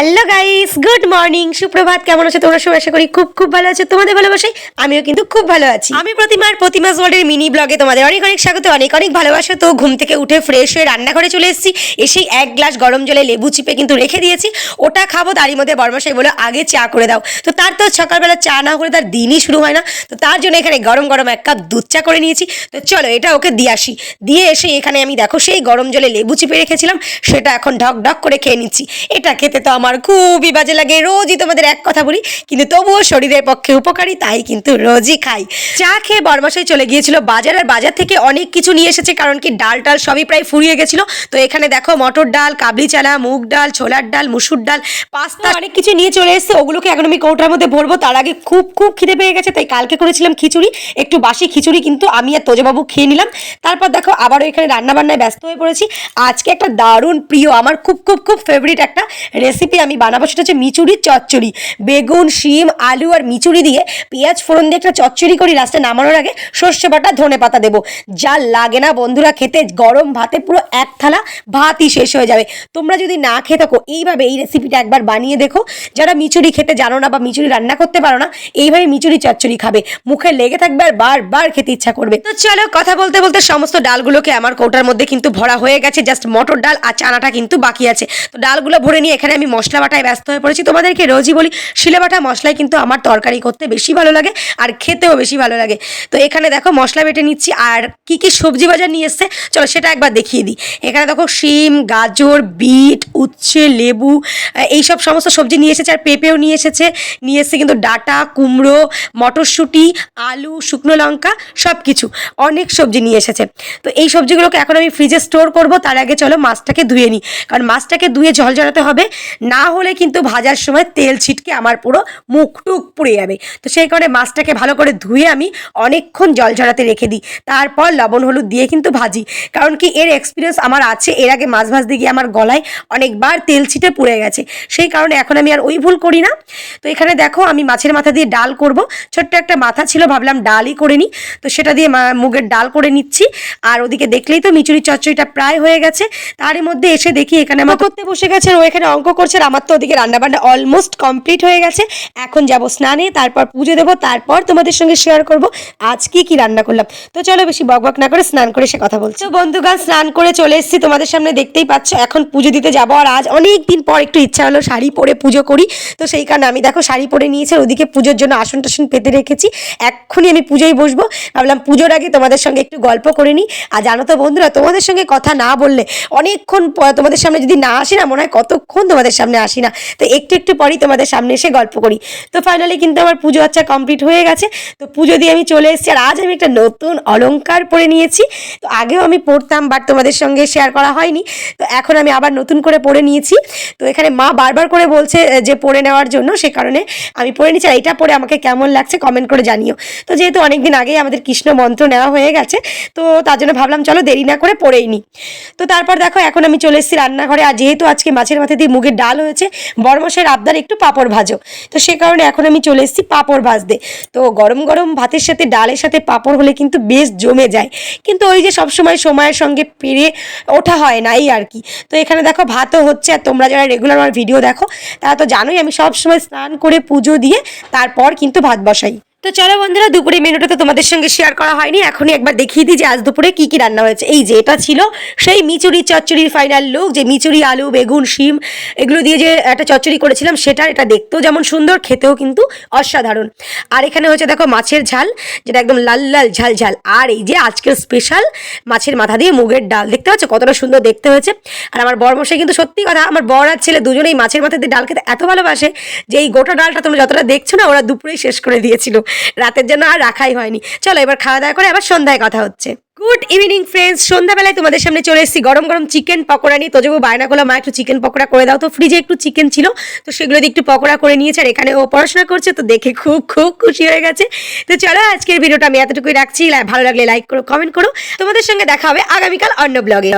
Hello guys, good morning. সুপ্রভাত, কেমন আছো? তোমরা সবাই আশা করি খুব খুব ভালো আছো। তোমাদের ভালোবাসাই আমিও কিন্তু খুব ভালো আছি। আমি প্রতিমার প্রতিমাস ওয়ার্ল্ডের মিনি ব্লগে তোমাদের অনেক অনেক স্বাগত, অনেক অনেক ভালোবাসা। তো ঘুম থেকে উঠে ফ্রেশ হয়ে রান্নাঘরে চলে এসেছি। এসেই এক গ্লাস গরম জলে লেবু চিপে কিন্তু রেখে দিয়েছি। ওটা খাব, তারই মধ্যে বর্মশাই বলে আগে চা করে দাও। তো তার তো সকালবেলা চা না করে তার দিনই শুরু হয় না। তো তার জন্য এখানে গরম গরম এক কাপ দুধ চা করে নিয়েছি। তো চলো, এটা ওকে দিয়ে আসি। দিয়ে এসে এখানে আমি দেখো, সেই গরম জলে লেবু চিপে রেখেছিলাম। সেটা এখন ঢক ঢক করে খেয়ে নিচ্ছি। এটা খেতে তো আমার খুবই বাজে লাগে। রোজই তোমাদের এক কথা বলি, কিন্তু তবুও শরীরের পক্ষে উপকারী, তাই কিন্তু রোজই খাই। চা খেয়ে বরমাসাই চলে গিয়েছিল বাজার, আর বাজার থেকে অনেক কিছু নিয়ে এসেছে, কারণ কি ডাল টাল সবই প্রায় ফুরিয়ে গেছিল। তো এখানে দেখো মটর ডাল, কাবলি চানা, মুগ ডাল, ছোলার ডাল, মুসুর ডাল, পাস্তা, অনেক কিছু নিয়ে চলে এসেছে। ওগুলোকে এখন আমি কৌটার মধ্যে ভরবো। তার আগে খুব খুব খিদে পেয়ে গেছে, তাই কালকে করেছিলাম খিচুড়ি, একটু বাসি খিচুড়ি, কিন্তু আমি আর তোজবাবু খেয়ে নিলাম। তারপর দেখো আবারও এখানে রান্না বান্নায় ব্যস্ত হয়ে পড়েছি। আজকে একটা দারুণ প্রিয়, আমার খুব খুব খুব ফেভারিট একটা রেসিপি আমি বানাবো সেটা হচ্ছে মিচুরির চচ্চড়ি। বেগুন, শিম, আলু আর মিচুরি দিয়ে পেঁয়াজ ফোড়ন দিয়ে একটা চচ্চড়ি করি লাস্টে নামানোর আগে সর্ষে বাটা, ধনে পাতা দেবো। যা লাগে না বন্ধুরা খেতে, গরম ভাতে পুরো এক থালা ভাতই শেষ হয়ে যাবে। তোমরা যদি না খেয়ে থাকো, এইভাবে এই রেসিপিটা একবার বানিয়ে দেখো। যারা মিচুরি খেতে জানো না বা মিচুরি রান্না করতে পারো না, এইভাবে মিচুরি চচ্চড়ি খাবে। মুখে লেগে থাকবে আর বারবার খেতে ইচ্ছা করবে। তো চলো কথা বলতে বলতে সমস্ত ডালগুলোকে আমার কৌটার মধ্যে কিন্তু ভরা হয়ে গেছে। জাস্ট মটর ডাল আর চানাটা কিন্তু বাকি আছে। তো ডালগুলো ভরে নিয়ে এখানে আমি মশলা বাটায় ব্যস্ত হয়ে পড়েছি। তোমাদেরকে রোজই বলি শিলে বাটা মশলায় কিন্তু আমার তরকারি করতে বেশি ভালো লাগে আর খেতেও বেশি ভালো লাগে। তো এখানে দেখো মশলা বেটে নিচ্ছি আর কি কি সবজি বাজার নিয়ে এসছে চলো সেটা একবার দেখিয়ে দিই। এখানে দেখো শিম গাজর বিট উচ্ছে লেবু আহ, এইসব সমস্ত সবজি নিয়ে এসেছে আর পেঁপেও নিয়ে এসেছে। নিয়ে এসেছে কিন্তু ডাটা কুমড়ো মটরশুঁটি আলু শুকনো লঙ্কা সব কিছু অনেক সবজি নিয়ে এসেছে। তো এই সবজিগুলোকে এখন আমি ফ্রিজে স্টোর করব তার আগে চলো মাছটাকে ধুয়ে নিই। কারণ মাছটাকে ধুয়ে জল জড়াতে হবে না হলে কিন্তু ভাজার সময় তেল ছিটকে আমার পুরো মুখ টুক পুড়ে যাবে। তো সেই কারণে মাছটাকে ভালো করে ধুয়ে আমি অনেকক্ষণ জল ঝরাতে রেখে দিই। তারপর লবণ হলুদ দিয়ে কিন্তু ভাজি। কারণ কি এর এক্সপিরিয়েন্স আমার আছে। এর আগে মাছ ভাজতে গিয়ে আমার গলায় অনেকবার তেল ছিটে পুড়ে গেছে। সেই কারণে এখন আমি আর ওই ভুল করি না। তো এখানে দেখো আমি মাছের মাথা দিয়ে ডাল করব। ছোট্ট একটা মাথা ছিল, ভাবলাম ডালই করে নিই। তো সেটা দিয়ে মুগের ডাল করে নিচ্ছি। আর ওদিকে দেখলেই তো মিচুরি চচ্চড়িটা প্রায় হয়ে গেছে। তারই মধ্যে এসে দেখি এখানে আমার করতে বসে গেছে ও এখানে অঙ্ক করছে আর আমার তো ওদিকে রান্নাবান্না অলমোস্ট কমপ্লিট হয়ে গেছে। এখন যাব স্নানে, তারপর পুজো দেবো, তারপর তোমাদের সঙ্গে শেয়ার করব আজ কি রান্না করলাম। তো চলো বেশি বকবক না করে স্নান করে সে কথা বলছি। বন্ধুগান স্নান করে চলে এসেছি, তোমাদের সামনে দেখতেই পাচ্ছ, এখন পুজো দিতে যাব আর আজ অনেক দিন পর একটু ইচ্ছা হলো শাড়ি পরে পুজো করি। তো সেই কারণে আমি দেখো শাড়ি পরে নিয়েছি ওদিকে পুজোর জন্য আসন টাসন পেতে রেখেছি। এক্ষুনি আমি পুজোয় বসবো। ভাবলাম পুজোর আগে তোমাদের সঙ্গে একটু গল্প করে নিই। আর জানো তো বন্ধুরা, তোমাদের সঙ্গে কথা না বললে অনেকক্ষণ তোমাদের সামনে যদি না আসি না, মনে হয় কতক্ষণ তোমাদের সামনে আসি না। তো একটু একটু পরই তোমাদের সামনে এসে গল্প করি। তো ফাইনালি কিন্তু আমার পুজো আচ্ছা কমপ্লিট হয়ে গেছে। তো পুজো দিয়ে আমি চলে এসেছি। আর আজ আমি একটা নতুন অলংকার পরে নিয়েছি। তো আগেও আমি পড়তাম বাট তোমাদের সঙ্গে শেয়ার করা হয়নি। তো এখন আমি আবার নতুন করে পরে নিয়েছি। তো এখানে মা বারবার করে বলছে যে পরে নেওয়ার জন্য, সে কারণে আমি পরে নিচ্ছি আর এইটা পরে আমাকে কেমন লাগছে কমেন্ট করে জানিও। তো যেহেতু অনেকদিন আগেই আমাদের কৃষ্ণ মন্ত্র নেওয়া হয়ে গেছে, তো তার জন্য ভাবলাম, চলো দেরি না করে পরেই নিই তো তারপর দেখো, এখন আমি চলে এসেছি রান্নাঘরে। আর যেহেতু আজকে মাছের মাথা দিয়ে মুগের ডাল হয়েছে। বড়মশের আবদার একটু পাঁপড় ভাজো। তো সে কারণে এখন আমি চলে এসেছি পাঁপড় ভাজতে। তো গরম গরম ভাতের সাথে, ডালের সাথে পাঁপড় হলে কিন্তু বেশ জমে যায়। কিন্তু ওই যে সবসময় সময়ের সঙ্গে পেরে ওঠা হয় না, এই আর কি। তো এখানে দেখো, ভাতও হচ্ছে। আর তোমরা যারা রেগুলার আমার ভিডিও দেখো, তারা তো জানোই আমি সবসময় স্নান করে পুজো দিয়ে তারপর কিন্তু ভাত বসাই। তো চলো বন্ধুরা, দুপুরে মেনুটা তো তোমাদের সঙ্গে শেয়ার করা হয়নি। এখনই একবার দেখিয়ে দিই যে আজ দুপুরে কি কি রান্না হয়েছে। এই যে এটা ছিল সেই মিচুরি চচ্চড়ির ফাইনাল লুক যে মিচুরি আলু, বেগুন, শিম, এগুলো দিয়ে যে একটা চচ্চড়ি করেছিলাম, সেটা এটা দেখতেও যেমন সুন্দর, খেতেও কিন্তু অসাধারণ। আর এখানে হচ্ছে দেখো মাছের ঝাল, যেটা একদম লাল লাল ঝাল ঝাল। আর এই যে আজকের স্পেশাল মাছের মাথা দিয়ে মুগের ডাল। দেখতে পাচ্ছ কতটা সুন্দর দেখতে হয়েছে? আর আমার বর মশাই কিন্তু সত্যি কথা, আমার বর আর ছেলে দুজনেই মাছের মাথা দিয়ে ডাল খেতে এত ভালোবাসে যে এই গোটা ডালটা তোমরা যতটা দেখছ না, ওরা দুপুরেই শেষ করে দিয়েছিল। রাতের জন্য আর রাখাই হয়নি। চলো এবার খাওয়া দাওয়া করে আবার সন্ধ্যায় কথা হচ্ছে। গুড ইভিনিং ফ্রেন্ডস সন্ধ্যাবেলায় তোমাদের সামনে চলে এসেছি। গরম গরম চিকেন পকোড়া নিয়ে। তোজবু, বায়না করলাম মা একটু চিকেন পকোড়া করে দাও তো। ফ্রিজে একটু চিকেন ছিল, তো সেগুলো দিয়ে একটু পকোড়া করে নিয়েছে। আর এখানে ও পড়াশোনা করছে, তো দেখে খুব খুব খুশি হয়ে গেছে। তো চলো আজকের ভিডিওটা আমি এতটুকুই রাখছি। ভালো লাগলে লাইক করো কমেন্ট করো। তোমাদের সঙ্গে দেখা হবে আগামীকাল অন্য ব্লগে